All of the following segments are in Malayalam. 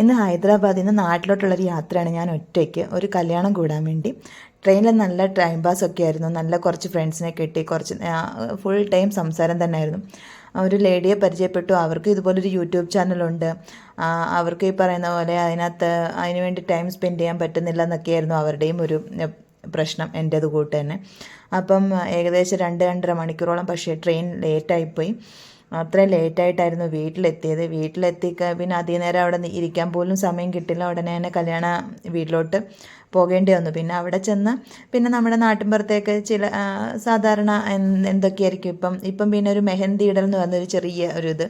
ഇന്ന് ഹൈദരാബാദിൽ നിന്ന് നാട്ടിലോട്ടുള്ളൊരു യാത്രയാണ് ഞാൻ ഒറ്റയ്ക്ക്. ഒരു കല്യാണം കൂടാൻ വേണ്ടി. ട്രെയിനിൽ നല്ല ടൈം പാസ് ഒക്കെ ആയിരുന്നു. നല്ല കുറച്ച് ഫ്രണ്ട്സിനെ കിട്ടി. കുറച്ച് ഫുൾ ടൈം സംസാരം തന്നെ ആയിരുന്നു ഒരു ലേഡിയെ പരിചയപ്പെട്ടു. അവർക്ക് ഇതുപോലൊരു യൂട്യൂബ് ചാനലുണ്ട് അവർക്ക് ഈ പറയുന്ന പോലെ അതിനകത്ത് അതിന് വേണ്ടി ടൈം സ്പെൻഡ് ചെയ്യാൻ പറ്റുന്നില്ല എന്നൊക്കെയായിരുന്നു അവരുടെയും ഒരു പ്രശ്നം പ്രശ്നം. എന്റേത് കൂട്ട് തന്നെ അപ്പം ഏകദേശം രണ്ട് രണ്ടര മണിക്കൂറോളം പക്ഷേ ട്രെയിൻ ലേറ്റായിപ്പോയി അത്രയും ലേറ്റായിട്ടായിരുന്നു വീട്ടിലെത്തിയത്. വീട്ടിലെത്തി പിന്നെ അധിക നേരം അവിടെ ഇരിക്കാൻ പോലും സമയം കിട്ടില്ല. ഉടനെ തന്നെ കല്യാണ വീട്ടിലോട്ട് പോകേണ്ടി വന്നു. പിന്നെ അവിടെ ചെന്ന് പിന്നെ നമ്മുടെ നാട്ടിൻപുറത്തേക്ക് ചില സാധാരണ എന്ത് എന്തൊക്കെയായിരിക്കും ഇപ്പം? ഇപ്പം പിന്നെ ഒരു മെഹന്തി ഇടൽ എന്ന് പറഞ്ഞൊരു ചെറിയ ഒരു ഇത്.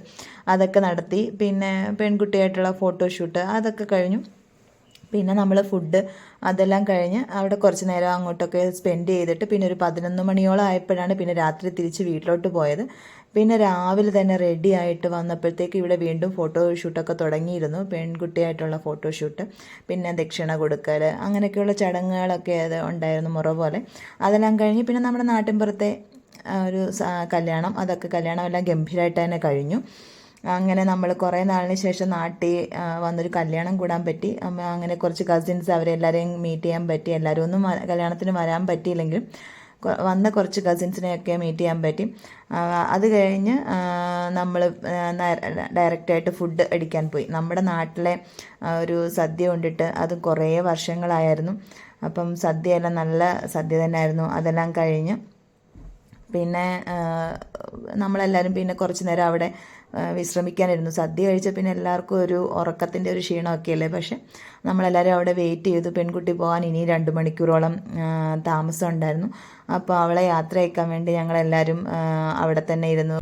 അതൊക്കെ നടത്തി. പിന്നെ പെൺകുട്ടിയായിട്ടുള്ള ഫോട്ടോഷൂട്ട് അതൊക്കെ കഴിഞ്ഞു. പിന്നെ നമ്മൾ ഫുഡ് അതെല്ലാം കഴിഞ്ഞ് അവിടെ കുറച്ച് നേരം അങ്ങോട്ടൊക്കെ സ്പെൻഡ് ചെയ്തിട്ട് പിന്നെ ഒരു പതിനൊന്ന് മണിയോളം ആയപ്പോഴാണ് പിന്നെ രാത്രി തിരിച്ച് വീട്ടിലോട്ട് പോയത്. പിന്നെ രാവിലെ തന്നെ റെഡി ആയിട്ട് വന്നപ്പോഴത്തേക്ക് ഇവിടെ വീണ്ടും ഫോട്ടോ ഫോട്ടോഷൂട്ടൊക്കെ തുടങ്ങിയിരുന്നു. പെൺകുട്ടിയായിട്ടുള്ള ഫോട്ടോഷൂട്ട് പിന്നെ ദക്ഷിണ കൊടുക്കൽ അങ്ങനെയൊക്കെയുള്ള ചടങ്ങുകളൊക്കെ അത് ഉണ്ടായിരുന്നു മുറ പോലെ. അതെല്ലാം കഴിഞ്ഞ് പിന്നെ നമ്മുടെ നാട്ടിൻപുറത്തെ ഒരു കല്യാണം അതൊക്കെ കല്യാണം എല്ലാം ഗംഭീരമായിട്ട് തന്നെ കഴിഞ്ഞു. അങ്ങനെ നമ്മൾ കുറേ നാളിന് ശേഷം നാട്ടിൽ വന്നൊരു കല്യാണം കൂടാൻ പറ്റി. അങ്ങനെ കുറച്ച് കസിൻസ് അവരെല്ലാവരെയും മീറ്റ് ചെയ്യാൻ പറ്റി. എല്ലാവരും ഒന്നും കല്യാണത്തിന് വരാൻ പറ്റിയില്ലെങ്കിലും വന്ന കുറച്ച് കസിൻസിനെയൊക്കെ മീറ്റ് ചെയ്യാൻ പറ്റി. അത് കഴിഞ്ഞ് നമ്മൾ ഡയറക്റ്റായിട്ട് ഫുഡ് അടിക്കാൻ പോയി. നമ്മുടെ നാട്ടിലെ ഒരു സദ്യ കൊണ്ടിട്ട് അത് കുറേ വർഷങ്ങളായിരുന്നു. അപ്പം സദ്യയെല്ലാം നല്ല സദ്യ തന്നെ ആയിരുന്നു അതെല്ലാം കഴിഞ്ഞ് പിന്നെ നമ്മളെല്ലാവരും പിന്നെ കുറച്ച് നേരം അവിടെ വിശ്രമിക്കാനിരുന്നു. സദ്യ കഴിച്ച പിന്നെ എല്ലാവർക്കും ഒരു ഉറക്കത്തിന്റെ ഒരു ക്ഷീണമൊക്കെ അല്ലേ പക്ഷെ നമ്മളെല്ലാവരും അവിടെ വെയിറ്റ് ചെയ്തു. പെൺകുട്ടി പോകാൻ ഇനി രണ്ട് മണിക്കൂറോളം താമസം ഉണ്ടായിരുന്നു അപ്പോൾ അവളെ യാത്ര അയക്കാൻ വേണ്ടി ഞങ്ങളെല്ലാവരും അവിടെ തന്നെ ഇരുന്നു.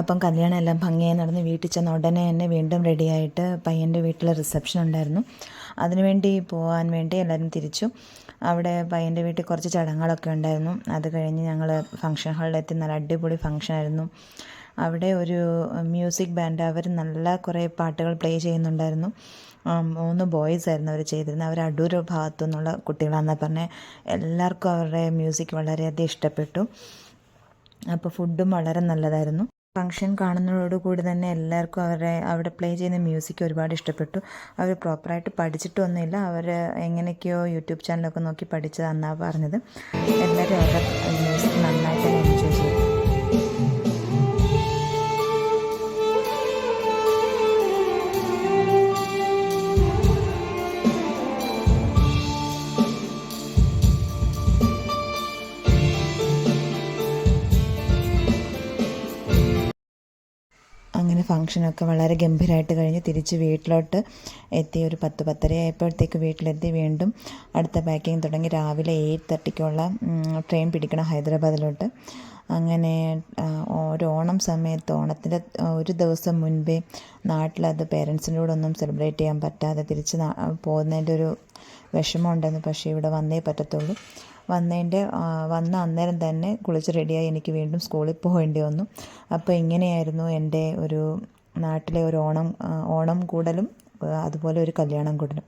അപ്പം കല്യാണം എല്ലാം ഭംഗിയായി നടന്ന് വീട്ടിൽ ചെന്ന ഉടനെ തന്നെ വീണ്ടും റെഡിയായിട്ട് പയ്യന്റെ വീട്ടിൽ റിസപ്ഷൻ ഉണ്ടായിരുന്നു. അതിനുവേണ്ടി പോകാൻ വേണ്ടി എല്ലാവരും തിരിച്ചു. അവിടെ പയ്യന്റെ വീട്ടിൽ കുറച്ച് ചടങ്ങുകളൊക്കെ ഉണ്ടായിരുന്നു. അത് കഴിഞ്ഞ് ഞങ്ങൾ ഫംഗ്ഷൻ ഹാളിലെത്തി നല്ല അടിപൊളി ഫംഗ്ഷൻ ആയിരുന്നു. അവിടെ ഒരു മ്യൂസിക് ബാൻഡ് അവർ നല്ല കുറേ പാട്ടുകൾ പ്ലേ ചെയ്യുന്നുണ്ടായിരുന്നു. മൂന്ന് ബോയ്സ് ആയിരുന്നു അവർ ചെയ്തിരുന്നത്. അവർ അടൂർ ഭാഗത്തു നിന്നുള്ള കുട്ടികളാണെന്ന് പറഞ്ഞത് എല്ലാവർക്കും അവരുടെ മ്യൂസിക് വളരെയധികം ഇഷ്ടപ്പെട്ടു. അപ്പോൾ ഫുഡും വളരെ നല്ലതായിരുന്നു. ഫംഗ്ഷൻ കാണുന്നതോടുകൂടി തന്നെ എല്ലാവർക്കും അവരെ അവിടെ പ്ലേ ചെയ്യുന്ന മ്യൂസിക് ഒരുപാട് ഇഷ്ടപ്പെട്ടു. അവർ പ്രോപ്പറായിട്ട് പഠിച്ചിട്ടൊന്നുമില്ല. അവർ എങ്ങനെയൊക്കെയോ യൂട്യൂബ് ചാനലൊക്കെ നോക്കി പഠിച്ചതാണെന്നാണ് പറഞ്ഞത്. എല്ലാവരും അവരുടെ മ്യൂസിക് നന്നായിട്ട് എൻജോയ് ചെയ്തു ഫംഗ്ഷനൊക്കെ വളരെ ഗംഭീരമായിട്ട് കഴിഞ്ഞ് തിരിച്ച് വീട്ടിലോട്ട് എത്തി. ഒരു പത്ത് പത്തര ആയപ്പോഴത്തേക്ക് വീട്ടിലെത്തി. വീണ്ടും അടുത്ത പാക്കിങ് തുടങ്ങി. രാവിലെ എയ്റ്റ് തേർട്ടിക്കുള്ള ട്രെയിൻ പിടിക്കണം ഹൈദരാബാദിലോട്ട്. അങ്ങനെ ഒരു ഓണം സമയത്ത് ഓണത്തിന്റെ ഒരു ദിവസം മുൻപേ നാട്ടിലത് പേരൻസിന്റെ കൂടെ ഒന്നും സെലിബ്രേറ്റ് ചെയ്യാൻ പറ്റാതെ തിരിച്ച് പോകുന്നതിന്റെ ഒരു വിഷമം ഉണ്ടായിരുന്നു പക്ഷേ ഇവിടെ വന്നേ പറ്റത്തുള്ളൂ. വന്നതിന്റെ വന്ന അന്നേരം തന്നെ കുളിച്ച് റെഡിയായി എനിക്ക് വീണ്ടും സ്കൂളിൽ പോകേണ്ടി വന്നു. അപ്പോൾ ഇങ്ങനെയായിരുന്നു എന്റെ ഒരു നാട്ടിലെ ഒരു ഓണം ഓണം കൂടലും അതുപോലെ ഒരു കല്യാണം കൂടലും.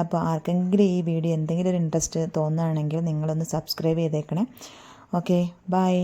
അപ്പോൾ ആർക്കെങ്കിലും ഈ വീഡിയോ എന്തെങ്കിലും ഒരു ഇൻട്രസ്റ്റ് തോന്നുകയാണെങ്കിൽ നിങ്ങളൊന്ന് സബ്സ്ക്രൈബ് ചെയ്തേക്കണേ. Okay bye